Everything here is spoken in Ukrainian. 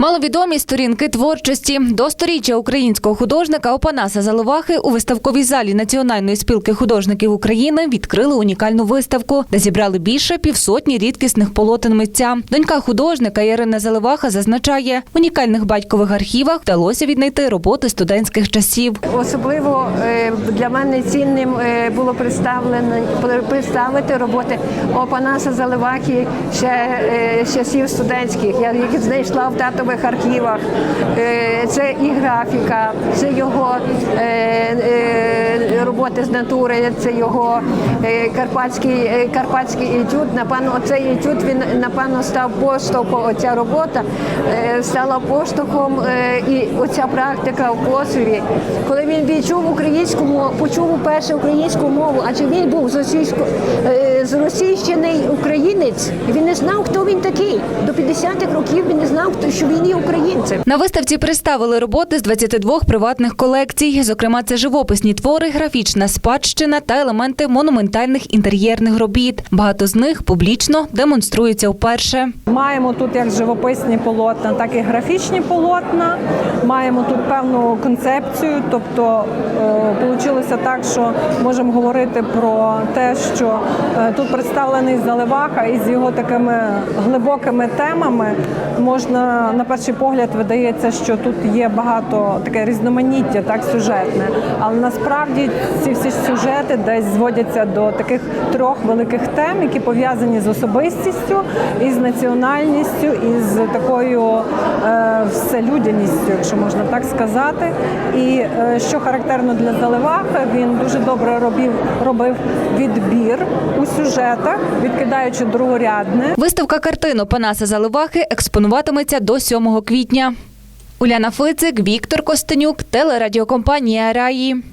Маловідомі сторінки творчості до сторіччя українського художника Опанаса Заливахи у виставковій залі Національної спілки художників України відкрили унікальну виставку, де зібрали більше півсотні рідкісних полотен митця. Донька художника Ірина Заливаха зазначає, в унікальних батькових архівах вдалося віднайти роботи студентських часів. Особливо е, для мене цінним е, було представлено представити роботи Опанаса Заливаки ще е, часів студентських. Я їх знайшла в архівах. Е, Це і графіка, це його е, е, роботи з натури, це його е, карпатський, е, карпатський етюд. Напевно, оцей етюд він напевно став поштовхом. Оця робота е, стала поштовхом і оця практика в Косові. Коли він відчув українську мову, почув уперше українську мову, адже він був з російсько з російщений українець, він не знав, хто він такий. До 50-х років він не знав, що він є українцем. На виставці представили роботи з 22 приватних колекцій. Зокрема, це живописні твори, графічна спадщина та елементи монументальних інтер'єрних робіт. Багато з них публічно демонструються вперше. Маємо тут як живописні полотна, так і графічні полотна. Маємо тут певну концепцію, тобто вийшло так, що можемо говорити про те, що е, тут представлений Заливаха із його такими глибокими темами. Можна на перший погляд видається, що тут є багато таке різноманіття, так сюжетне. Але насправді ці всі сюжети десь зводяться до таких трьох великих тем, які пов'язані з особистістю, із національністю, і з такою е, вселюдяністю, якщо можна так сказати. І е, що характерно для Заливаха, він дуже добре робив, робив відбір у сюжетах, відкидаючи другорядне. Виставка картин Панаса Заливахи експонуватиметься до 7 квітня. Уляна Фицик, Віктор Костенюк, телерадіокомпанія Раї.